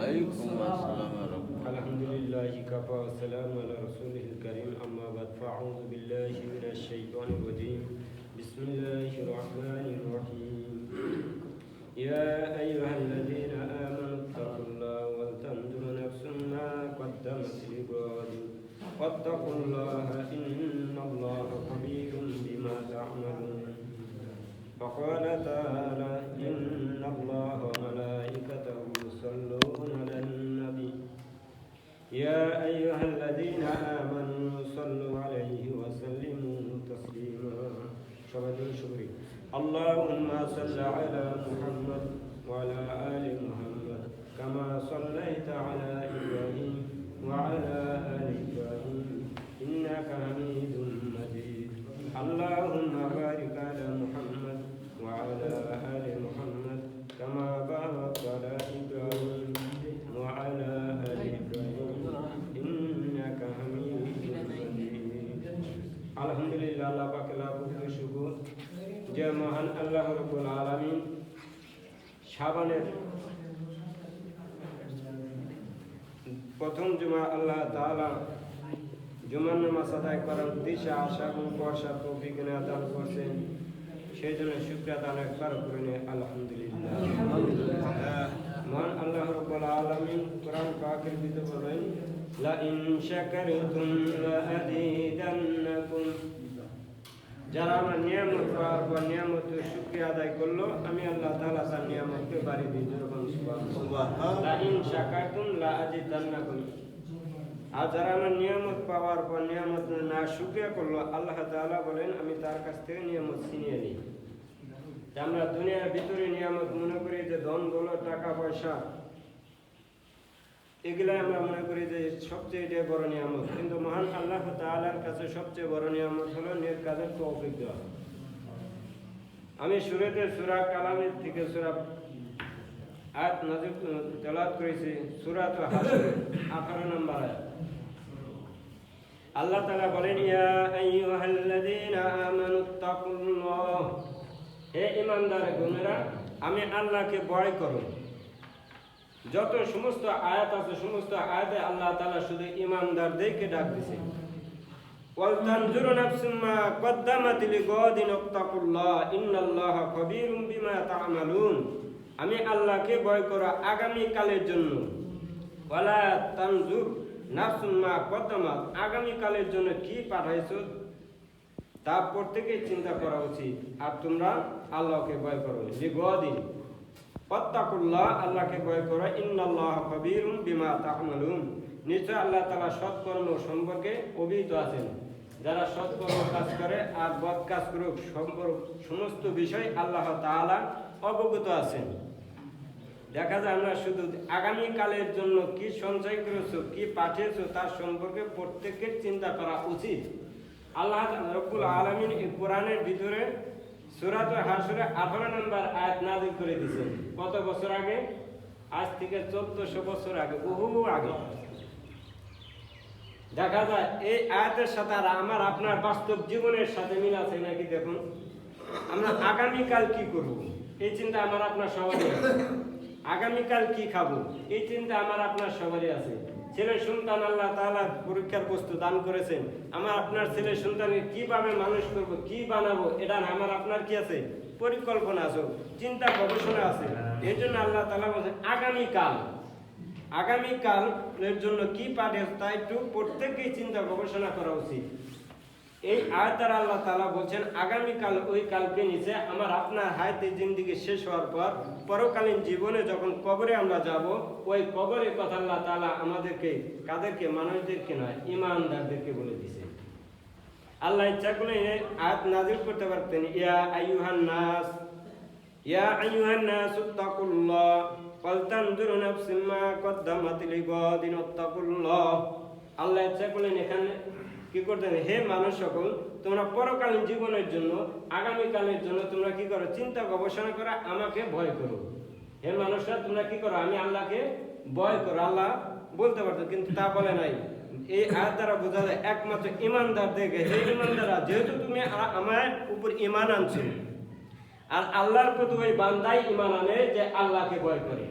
وعليكم السلام ورحمة الحمد لله كفى والسلام على رسوله الكريم أما بعد فأعوذ بالله من الشيطان الرجيم. بسم الله الرحمن الرحيم. يا أيها الذين آمنوا اتقوا الله ولتنظر نفس ما قدمت لغد. واتقوا الله إن الله خبير بما تعملون. فقال تعالى إن الله وملائكته يصلون على النبي يا أيها الذين آمنوا صلوا عليه وسلموا تسليما. شباب شكري اللهم صل على محمد وعلى آل محمد كما صليت على إبراهيم وعلى আলহামদুলিল্লাহ, আল্লাহ পাকে লাভুকে শুকুর। যে মহান আল্লাহ রবুল আলমিন। সাবানের প্রথম জুমা আল্লাহ তালা জুমান নামাজ আদায় করার উদ্দেশ্যে আশা এবং বর্ষা তৌফিক দান করছেন। সেই জন্য শুক্রিয়া দান একবার করে আলহামদুলিল্লাহ। মহান আল্লাহ রব্বুল আলামিন কোরআন পাকের ভিতরে বলেন, লা ইন শাকারতুম লা যারা আমার নিয়ামত পাওয়ার পর নিয়ামতের শুক্রিয়া আদায় করল আমি আল্লাহ তাআলা তার নিয়ামতকে বাড়ি দিই যেরকম লা শাকারতুম লা আর যারা আমার নিয়ামত পাওয়ার পর নিয়ামত না শুক্রিয়া করল আল্লাহ তাআলা বলেন আমি তার কাছ থেকে নিয়ামত ছিনিয়ে নিই। আমরা দুনিয়ার ভিতরে নিয়ামত মনে করি যে ধন দৌলত টাকা পয়সা এগুলাই আমরা মনে করি যে সবচেয়ে এটা বড় নিয়ামত। কিন্তু মহান আল্লাহ তাআলার কাছে সবচেয়ে বড় নিয়ামত হলো নেক কাজের তৌফিক দেওয়া। আমি সুরেতে সুরা কালামের থেকে সুরা আয়াত নাজিব তেলাওয়াত করেছি সূরাত হাসর 18 নম্বর আল্লাহ তালা বলেন, ইয়া হে ঈমানদার গুণেরা আমি আল্লাহকে ভয় করো। যত সমস্ত আয়াত আছে, সমস্ত আয়াতে আল্লাহ তালা শুধু ঈমানদারদেরকে ডাক দিছে আমি আল্লাহকে ভয় করো আগামী কালের জন্য। ওয়ালা তানজুর নাফসুম মা কদ্দামাত আগামী কালের জন্য কি পাঠাইছো তা প্রত্যেকেই চিন্তা করা উচিত। আর তোমরা আল্লাহকে ভয় করো। লিগাদিন ওয়াত্তাকুল্লাহ আল্লাহকে ভয় করো, ইন্নাল্লাহ খাবীরুম বিমা তা'মালুন। নিশ্চয় আল্লাহ তাআলা সৎকর্ম সম্পর্কে অভিহিত আছেন। যারা সৎকর্ম কাজ করে আর বদ কাজ করুক সম্পর্ক সমস্ত বিষয় আল্লাহ তাআলা অবগত আছেন। দেখা যায় আমরা শুধু আগামী কালের জন্য কি সঞ্চয় করেছ, কি পাঠিয়েছো, তার সম্পর্কে প্রত্যেকের চিন্তা করা উচিত। আল্লাহ রব্বুল আলমিন এই কোরআনের ভিতরে সুরাত হাসুরে আঠারো নম্বর আয়াত নাজিল করে দিয়েছেন কত বছর আগে? আজ থেকে চোদ্দশো বছর আগে, বহু আগে। দেখা যায়, এই আয়াতের সাথে আর আমার আপনার বাস্তব জীবনের সাথে মিল আছে নাকি দেখুন? আমরা আগামীকাল কি করব? এই চিন্তা আমার আপনার সবারই আছে। আগামীকাল কি খাব? এই চিন্তা আমার আপনার সবারই আছে। ছেলে সন্তান আল্লাহ তালা পরীক্ষার বস্তু দান করেছেন। আমার আপনার ছেলে সন্তানের কীভাবে মানুষ করব, কি বানাবো, এটা আমার আপনার কি আছে? পরিকল্পনা আছে, চিন্তা, গবেষণা আছে। এই জন্য আল্লাহ তালা বলছেন, আগামীকাল, আগামীকালের জন্য কি পাঠে তা একটু প্রত্যেকেই চিন্তা, গবেষণা করা উচিত। এই আয়তার আল্লাহ তালা বলছেন, আগামীকাল ওই কালকে নিচে আমার আপনার হায়াতে জিন্দিগি শেষ হওয়ার পর পরকালীন জীবনে যখন কবরে আমরা যাব, ওই কবরের কথা আল্লাহ তাআলা আমাদেরকে, কাদেরকে? মানুষদেরকে নয়, ইমানদারদেরকে বলে দিছে। আল্লাহ ইচ্ছা করলে আয়াত নাজিল করতে পারতেন। ইয়া আইয়ুহান নাস, ইয়া আইয়ুহান নাস তাকুল্লাহ ফালতানজুর নাফসুম মা কদ্দামাত লিগাদিন তাকুল্লাহ আল্লাহ ইচ্ছা করলেন এখানে কি করতেন হে মানুষ সকল, তোমরা পরকালীন জীবনের জন্য, আগামীকালের জন্য তোমরা কি করো? চিন্তা, গবেষণা করে আমাকে ভয় করো। হে মানুষরা, তোমরা কি করো? আমি আল্লাহকে ভয় করো। আল্লাহ বলতে পারতো, কিন্তু তা বলে নাই। এই আয়াত দ্বারা বোঝা যায়, একমাত্র ইমানদার দেখে হে ইমানদাররা, যেহেতু তুমি আমার উপর ইমান আনছো, আর আল্লাহর প্রতি ওই বান্দাই ইমান আনে যে আল্লাহকে ভয় করে।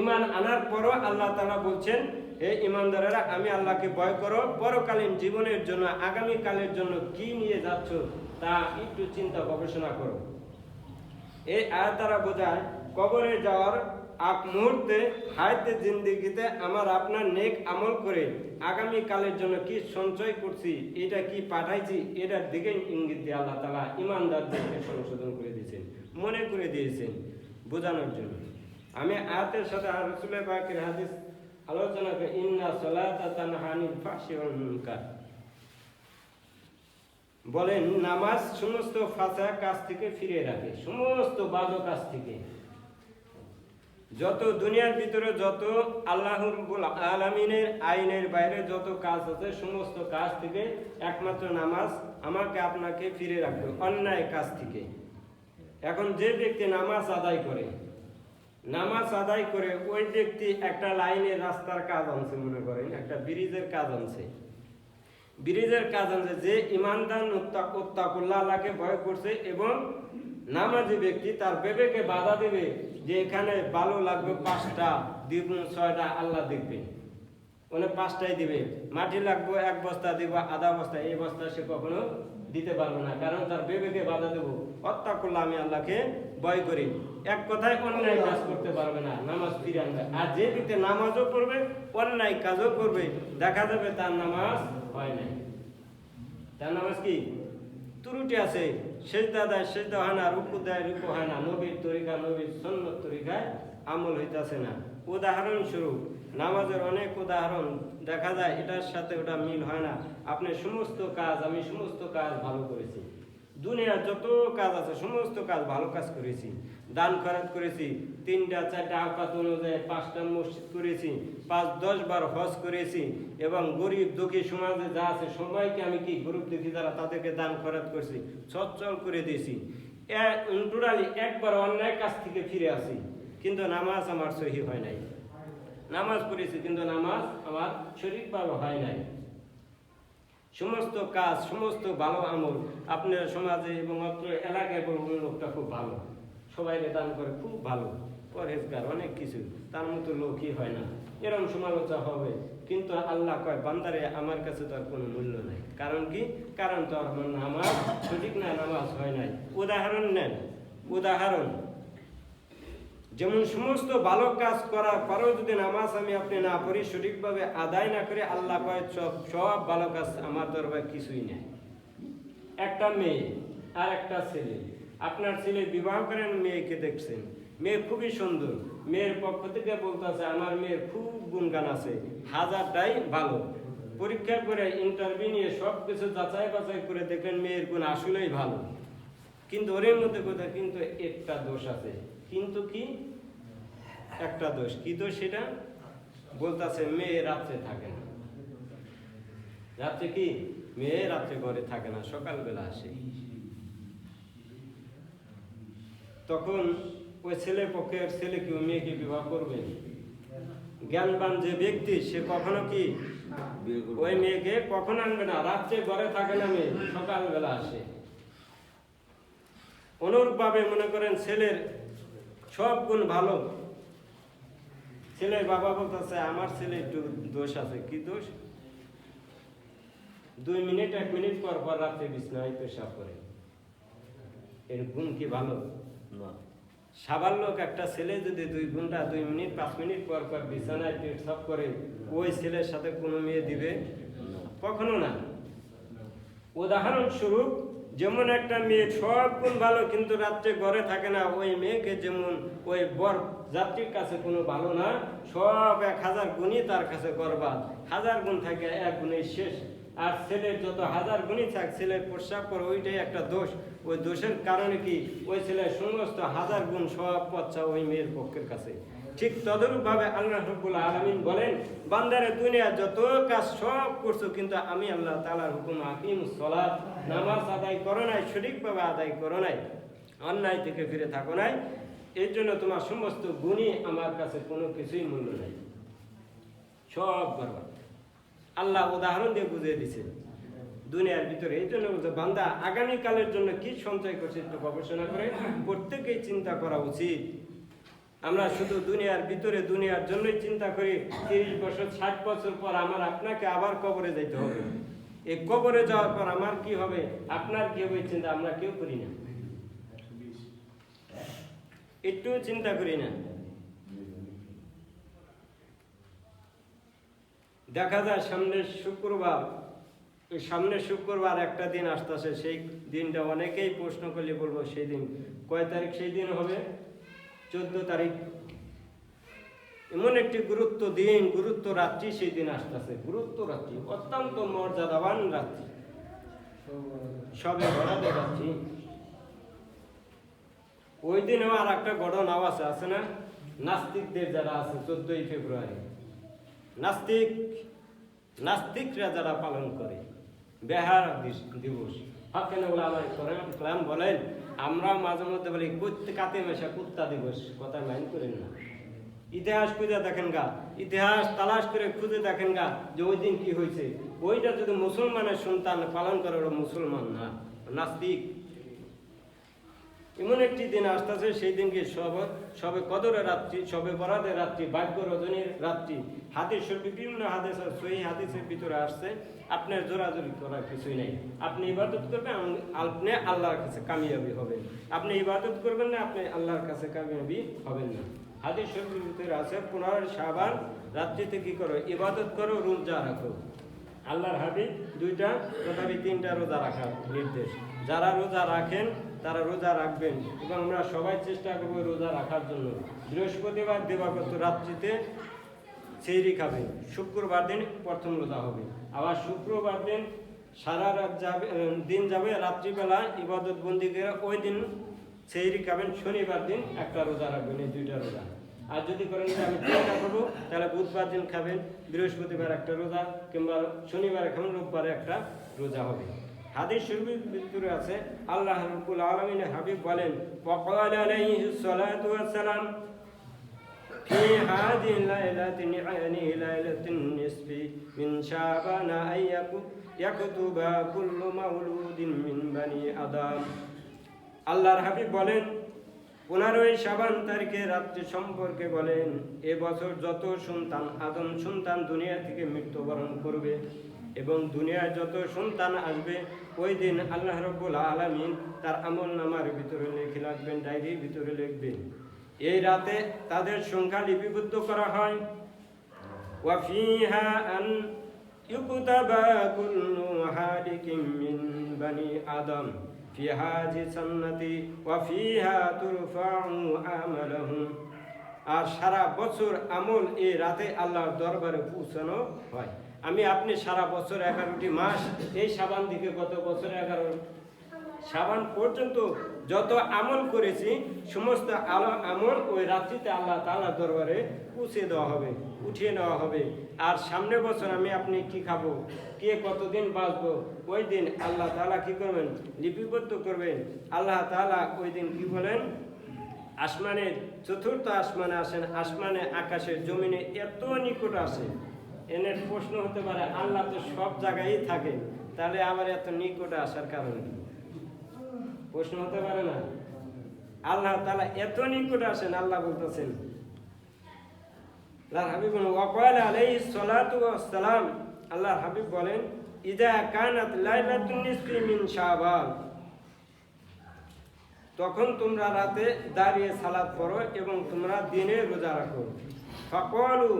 ইমান আনার পরও আল্লাহ তারা বলছেন হে ইমানদারেরা, আমি আল্লাহকে ভয় করো। পরকালীন জীবনের জন্য আগামী কালের জন্য কি নিয়ে যাচ্ছ তা একটু চিন্তা গবেষণা করো। এই আয়াত বোঝায়, কবরে যাওয়ার আগ মুহূর্তে, হায়াতে জিন্দিগিতে আমার আপনার নেক আমল করে আগামী কালের জন্য কি সঞ্চয় করছি, এটা কি পাঠাইছি, এটার দিকে ইঙ্গিত দিয়ে আল্লাহ তালা ইমানদারদেরকে সংশোধন করে দিয়েছেন, মনে করে দিয়েছেন বোঝানোর জন্য। আমি আয়াতের সাথে রসুলের পাকের হাদিস আলোচনা করি, ইন্না সলাতা বলেন, নামাজ সমস্ত ফাঁসা কাজ থেকে ফিরে রাখে, সমস্ত বাজো কাজ থেকে। যত দুনিয়ার ভিতরে যত আল্লাহর আলমিনের আইনের বাইরে যত কাজ আছে, সমস্ত কাজ থেকে একমাত্র নামাজ আমাকে আপনাকে ফিরে রাখবে, অন্যায় কাজ থেকে। এখন যে ব্যক্তি নামাজ আদায় করে নামাজ আদায় করে ওই ব্যক্তি একটা লাইনে রাস্তার কাজ আনছে মনে করেন, একটা ব্রিজের কাজ আনছে। ব্রিজের কাজ আনছে, যে ইমানদার উত্তাকুল্লাহ আল্লাহকে ভয় করছে এবং নামাজি ব্যক্তি তার বেবেকে বাধা দেবে যে এখানে ভালো লাগবে পাঁচটা, দ্বিগুণ ছয়টা আল্লাহ দেখবে। ওনে পাঁচটাই দিবে। মাটি লাগবো, এক বস্তা দিব, আধা বস্তা, এই বস্তা সে কখনো দিতে পারবে না, কারণ তার বেবেকে বাধা দেবো। অত্যাকুল্লাহ আমি আল্লাহকে ভয় করি। এক কথায় অন্যায় কাজ করতে পারবে না, নামাজ ফিরে আনবে। আর যে ব্যক্তি নামাজও পড়বে, অন্যায় কাজও করবে, দেখা যাবে তার নামাজ হয় নাই। তার নামাজ কি? ত্রুটি আছে। সেজদা দেয়, সেজদা হয় না, রুকু দেয়, রুকু হয় না। নবীর তরিকা, নবীর সন্ন্যত তরিকায় আমল হইতাছে না। উদাহরণস্বরূপ নামাজের অনেক উদাহরণ দেখা যায়, এটার সাথে ওটা মিল হয় না। আপনি সমস্ত কাজ, আমি সমস্ত কাজ ভালো করেছি। দুনিয়ার যত কাজ আছে, সমস্ত কাজ ভালো কাজ করেছি। দান খরচ করেছি, তিনটা, চারটা আওকাত অনুযায়ী পাঁচটা মসজিদ করেছি, পাঁচ, দশ বার হজ করেছি এবং গরিব দুঃখী সমাজে যা আছে, সবাইকে আমি কি গরিব দুঃখী যারা, তাদেরকে দান খরচ করেছি সচ্ছল করে দিয়েছি। টোটালি একবার অন্যায় কাজ থেকে ফিরে আসি, কিন্তু নামাজ আমার সহি হয় নাই। নামাজ পড়েছি, কিন্তু নামাজ আমার শরীরভাবে হয় নাই। সমস্ত কাজ, সমস্ত ভালো আমল আপনার সমাজে এবং অত্র এলাকায় লোকটা খুব ভালো। সবাই দান করে, খুব ভালো। পরহেজগার, অনেক কিছু। তার মতো লোকই হয় না। এরকম সমালোচনা হবে। কিন্তু আল্লাহ কয়, বান্দারে, আমার কাছে তো আর কোনো মূল্য নাই। কারণ কি? কারণ তো আমার নামাজ সঠিক না নামাজ হয় নাই। উদাহরণ নেন, উদাহরণ। যেমন সমস্ত ভালো কাজ করার পরেও যদি নামাজ আমি আপনি না পড়ি, সঠিকভাবে আদায় না করে আল্লাহ কয়, সব সব ভালো কাজ আমার দরবার কিছুই নেই। একটা মেয়ে আর একটা ছেলে। আপনার ছেলে বিবাহ করেন, মেয়েকে দেখছেন। মেয়ে খুবই সুন্দর। মেয়ের পক্ষ থেকে বলতেছে, আমার মেয়ের খুব গুণগান আছে, হাজারটাই ভালো। পরীক্ষা করে ইন্টারভিউ নিয়ে সব কিছু যাচাই বাছাই করে দেখলেন মেয়ের গুণ আসলেই ভালো। কিন্তু ওর মধ্যে কোথায়? কিন্তু একটা দোষ আছে। কিন্তু কি? একটা দোষ। কি দোষ সেটা? বলতেছে মেয়ে রাত্রে থাকে না। রাত্রে কি? মেয়ে রাত্রে ঘরে থাকে না সকালবেলা আসে। তখন ওই ছেলে পক্ষের ছেলে কি মেয়েকে বিবাহ করবে? জ্ঞানবান যে ব্যক্তি সে কখনো কি ওই মেয়েকে কখনো আনবে না। রাত্রে ঘরে থাকে না মেয়ে সকালবেলা আসে। অনুরূপ অনুরূপভাবে মনে করেন ছেলের সব গুণ ভালো। ছেলের বাবা বলতেছে আমার ছেলে একটু দোষ আছে। কি দোষ? দুই মিনিট এক মিনিট পর পর রাত্রে বিছনায় পেশাব করে এর গুণ কি ভালো? না। সাবার লোক একটা ছেলে যদি দুই ঘণ্টা দুই মিনিট পাঁচ মিনিট পর পর বিছানায় পেশাব করে ওই ছেলের সাথে কোনো মেয়ে দিবে? কখনো না। উদাহরণস্বরূপ যেমন একটা মেয়ে সব গুণ ভালো, কিন্তু রাত্রে ঘরে থাকে না, ওই মেয়েকে যেমন ওই বর যাত্রীর কাছে কোনো ভালো না, সব এক হাজার গুণই তার কাছে করবা হাজার গুণ থাকে, এক গুণেই শেষ। আর ছেলের যত হাজার গুণই থাক, ছেলের প্রস্রাব করে ওইটাই একটা দোষ। ওই দোষের কারণে কি? ওই ছেলের সমস্ত হাজার গুণ সব পচ্ছা ওই মেয়ের পক্ষের কাছে। ঠিক তদরূপ ভাবে আল্লাহ রব্বুল আলমিন বলেন, বান্দারে দুনিয়া যত কাজ সব করছ, কিন্তু আমি আল্লাহ তালার হুকুম আকিম সলাৎ, নামাজ আদায় করো নাই, সঠিকভাবে আদায় করো নাই, অন্যায় থেকে ফিরে থাকো নাই, এর জন্য তোমার সমস্ত গুণই আমার কাছে কোনো কিছুই মূল্য নাই। সব বরবাদ। আল্লাহ উদাহরণ দিয়ে বুঝিয়ে দিছে, দুনিয়ার ভিতরে এই জন্য বলছে বান্দা আগামীকালের জন্য কি সঞ্চয় করছে একটু গবেষণা করে, প্রত্যেকেই চিন্তা করা উচিত। আমরা শুধু দুনিয়ার ভিতরে দুনিয়ার জন্যই চিন্তা করি, তিরিশ বছর, ষাট বছর পর আমার আপনাকে আবার কবরে যেতে হবে। এই কবরে যাওয়ার পর আমার কি হবে? আপনার কি হবে চিন্তা আমরা কেউ করি না। একটু চিন্তা করি না। দেখা যায় সামনের শুক্রবার সামনের শুক্রবার একটা দিন আসতেছে, সেই দিনটা অনেকেই প্রশ্ন করলে বলব, সেই দিন কয় তারিখ সেই দিন হবে? চোদ্দ তারিখ। এমন একটি গুরুত্ব দিন, গুরুত্ব রাত্রি সেই দিন আসতেছে। গুরুত্ব রাত্রি, অত্যন্ত মর্যাদাবান রাত্রি। সবে বরাদের রাত্রি। ওই দিনেও আর একটা ঘটনাও আছে আছে না? নাস্তিকদের যারা আছে, চোদ্দই ফেব্রুয়ারি। নাস্তিক, নাস্তিকরা যারা পালন করে, বেহার দিবস। হকেন কালাম বলেন। আমরা মাঝে মধ্যে বলি, কুত্তে কাতে মেশা কুত্তা দিবস কথা মাইন করেন না। ইতিহাস খুঁজে দেখেন গা, ইতিহাস তালাশ করে খুঁজে দেখেন গা যে ওই দিন কি হয়েছে। ওইটা যদি মুসলমানের সন্তান পালন করে, ওরা মুসলমান না, নাস্তিক। এমন একটি দিন আসতেছে, সেই দিনকে সব, সবে কদরের রাত্রি, সবে বরাদের রাত্রি, ভাগ্য রজনীর রাত্রি। হাদিসের বিভিন্ন হাদিস সহি হাদিসের ভিতরে আসছে, আপনার জোরাজোরি করার কিছুই নেই। আপনি ইবাদত করবেন আপনি আল্লাহর কাছে কামিয়াবি হবেন। আপনি ইবাদত করবেন না, আপনি আল্লাহর কাছে কামিয়াবি হবেন না। হাদিস শরীফের ভিতরে আছে, পুনর সাবান রাত্রিতে কি করো? ইবাদত করো, রোজা রাখো। আল্লাহর হাবিব দুইটা তথাপি তিনটা রোজা রাখার নির্দেশ। যারা রোজা রাখেন তারা রোজা রাখবেন এবং আমরা সবাই চেষ্টা করব রোজা রাখার জন্য। বৃহস্পতিবার দেবাগত রাত্রিতে সেইরি খাবেন শুক্রবার দিন প্রথম রোজা হবে। আবার শুক্রবার দিন সারা রাত যাবে দিন যাবে রাত্রিবেলা ইবাদত বন্দি করে ওই দিন সেইরি খাবেন। শনিবার দিন একটা রোজা রাখবেন, এই দুইটা রোজা। আর যদি করেন যে আমি তিনটা করব, তাহলে বুধবার দিন খাবেন, বৃহস্পতিবার একটা রোজা, কিংবা শনিবার খাবেন, রোববারে একটা রোজা হবে। হাদিস শরীফের ভিতরে আছে আল্লাহ রাব্বুল আলামিন হাবিব বলেন ওয়াকাল আলাইহিস সালাতু ওয়াস সালাম في هذه الليلة يعني ليلة النصف من شعبان أن يكت- يكتب كل مولود من بني آدم আল্লাহর হাবিব বলেন পনেরোই সাবান তারিখে রাত্রি সম্পর্কে বলেন এ বছর যত সন্তান আদম সন্তান দুনিয়া থেকে মৃত্যুবরণ করবে এবং দুনিয়ায় যত সন্তান আসবে ওই দিন আল্লাহ রব্বুল আলমিন তার আমল নামার ভিতরে লিখে রাখবেন, ডায়েরির ভিতরে লিখবেন। এই রাতে তাদের সংখ্যা লিপিবদ্ধ করা হয়। ওয়াফিহা আন ইউকুতাবা কুল্লু হারিকিম মিন বানি আদম ফিহা জিসান্নতি ওয়াফিহা তুরফাউ আমালহুম। আর সারা বছর আমল এই রাতে আল্লাহর দরবারে পৌঁছানো হয়। আমি আপনি সারা বছর এগারোটি মাস এই সাবান দিকে গত বছর এগারো সাবান পর্যন্ত যত আমল করেছি, সমস্ত আলো আমল ওই রাত্রিতে আল্লাহ তালা দরবারে পৌঁছে দেওয়া হবে, উঠিয়ে নেওয়া হবে। আর সামনে বছর আমি আপনি কি খাব, কে কতদিন বাঁচবো, ওই দিন আল্লাহ তাআলা কি করবেন, লিপিবদ্ধ করবেন। আল্লাহ তাআলা ওই দিন কি বলেন, আসমানের চতুর্থ আসমানে আসেন, আসমানে আকাশের জমিনে এত নিকট আসে এনের প্রশ্ন হতে পারে, আল্লাহ তো সব জায়গায় থাকে। তাহলে আমার এত নিকটে আসার কারণ প্রশ্ন হতে পারে না? আল্লাহ তালা এত নিকটে আসেন, আল্লাহ বলতেছেন, আল্লাহর হাবিব ওয়াকাল আলাইহিস সালাতু সালাম আল্লাহর হাবিব বলেন, ইদা কানাত লাইলাতুন নিসফি তখন তোমরা রাতে দাঁড়িয়ে সালাত পড়ো এবং তোমরা দিনে রোজা রাখো। ফাকালু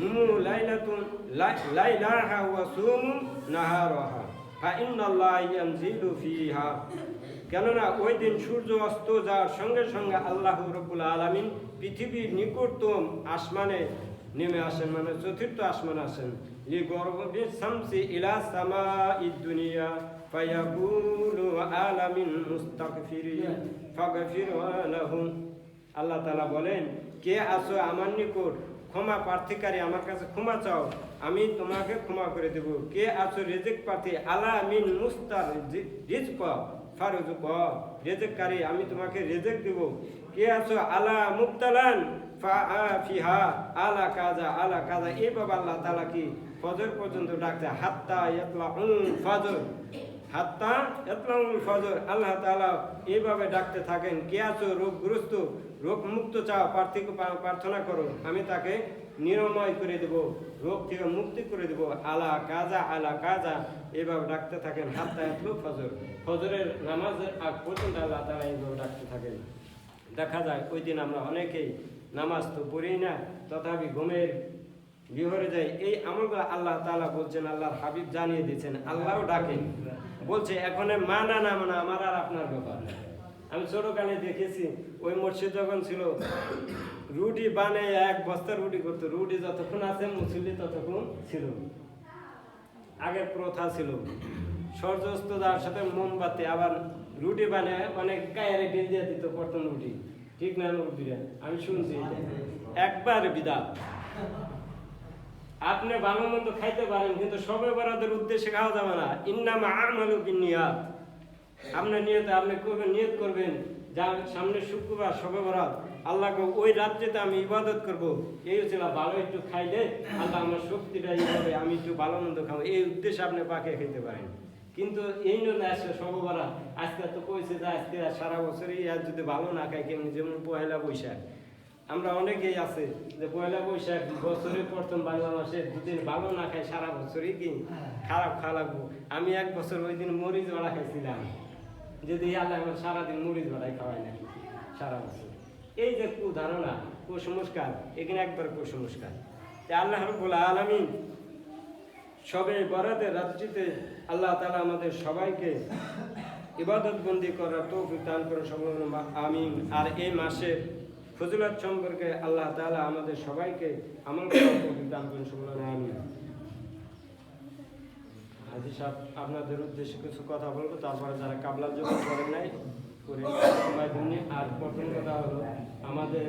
হুমু, লাইলাতুন, লাই- লাইলাহা ওয়া সুমু নাহারাহা। ফাইন্নাল্লাহ ইয়ানজিলু ফিহা। কেননা ওই দিন সূর্য অস্ত যাওয়ার সঙ্গে সঙ্গে আল্লাহ রব্বুল আলামিন পৃথিবীর নিকটতম আসমানে নেমে আসেন মানে চতুর্থ আসমান আসেন। লি গরবি শামসি ইলা সামা দুনিয়া, ফায়াকুলু আলামিন মুস্তাগফিরিন ফাগফির লাহুম আল্লাহ তাআলা বলেন, কে আসো আমার নিকট? ক্ষমা প্রার্থীকারী, আমার কাছে ক্ষমা চাও, আমি তোমাকে ক্ষমা করে দেব। কে আছো রেজেক প্রার্থী? আলা মিন মুস্তার রিজক, ফারুজুক, রেজেককারী, আমি তোমাকে রেজেক দেব। কে আছো? আলা মুক্তালান ফিহা, আলা কাজা আলা কাজা এইভাবে আল্লাহ তাআলা কি ফজর পর্যন্ত ডাকছে? হাত্তা ইয়াতলা ফজর। হাত্তা এতলাউল ফজর, আল্লাহ তালা এইভাবে ডাকতে থাকেন, কে আছো রোগগ্রস্ত রোগ মুক্ত চাও, পার্থিক প্রার্থনা করো, আমি তাকে নিরাময় করে দেব, রোগ থেকে মুক্তি করে দেব, আলা কাজা আলা কাজা, এভাবে ডাকতে থাকেন, হাত্তা এতলো ফজর। ফজরের নামাজের আগ পর্যন্ত আল্লাহ তালা এইভাবে ডাকতে থাকেন। দেখা যায়, ওই দিন আমরা অনেকেই নামাজ তো পড়ি না, তথাপি ঘুমের বিহরে যাই, এই আমলগুলো আল্লাহ তালা বলছেন, আল্লাহর হাবিব জানিয়ে দিয়েছেন, আল্লাহও ডাকেন। বলছে, এখন মানা না মানা, আমার আর আপনার ব্যাপার আমি ছোটকালে দেখেছি, ওই মসজিদ যখন ছিল, রুটি বানিয়ে এক বস্তা রুটি করতো। রুটি যতক্ষণ আছে, মুসল্লি ততক্ষণ ছিল। আগের প্রথা ছিল। সূর্যাস্ত যাওয়ার সাথে মোমবাতি, আবার রুটি বানিয়ে অনেক গায়ের ঢেল দিয়ে দিত প্রথম রুটি। ঠিক না রুটিরা আমি শুনছি একবার বিদাত। আপনি ভালো মন্দ খাইতে পারেন, কিন্তু সবে বরাদের উদ্দেশ্যে খাওয়া যাবে না। ইন্নাম আমালু বিনিয়াত আপনার নিয়তে আপনি করবেন, নিয়ত করবেন। যা সামনে শুক্রবার, সবে বরাত। আল্লাহকে ওই রাত্রিতে আমি ইবাদত করব। এই হচ্ছে ভালো একটু খাইলে আল্লাহ আমার শক্তিটা এইভাবে আমি একটু ভালো মন্দ খাব। এই উদ্দেশ্যে আপনি পাকে খেতে পারেন। কিন্তু এই জন্য আসছে সববারা আজকে তো কইছে যে আজকে সারা বছরই আর যদি ভালো না খাই কেমন যেমন পয়লা বৈশাখ। আমরা অনেকেই আছে যে পয়লা বৈশাখ বছরের প্রথম বাংলা মাসে দুদিন ভালো না খাই সারা বছরই কি খারাপ খাওয়া লাগবো। আমি এক বছর ওই দিন মরিচ বড়া খাইছিলাম। যদি আল্লাহ আমার সারাদিন মরিচ বড়াই খাওয়াই না, সারা বছর। এই যে কুধারণা, কুসংস্কার, এখানে একবার কুসংস্কার। আল্লাহ রব্বুল আলামিন সবে বরাতের রাত্রিতে আল্লাহ তালা আমাদের সবাইকে ইবাদত বন্দি করার তৌফিক দান করে সম্পূর্ণ আমিন। আর এই মাসের ফজিলত সম্পর্কে আল্লাহ তালা আমাদের সবাইকে আমল করার দান করেন আমিন হাজি সাহেব আপনাদের উদ্দেশ্যে কিছু কথা বলব তারপরে যারা কাবলার জন্য করেন নাই করে। আর প্রথম কথা হলো আমাদের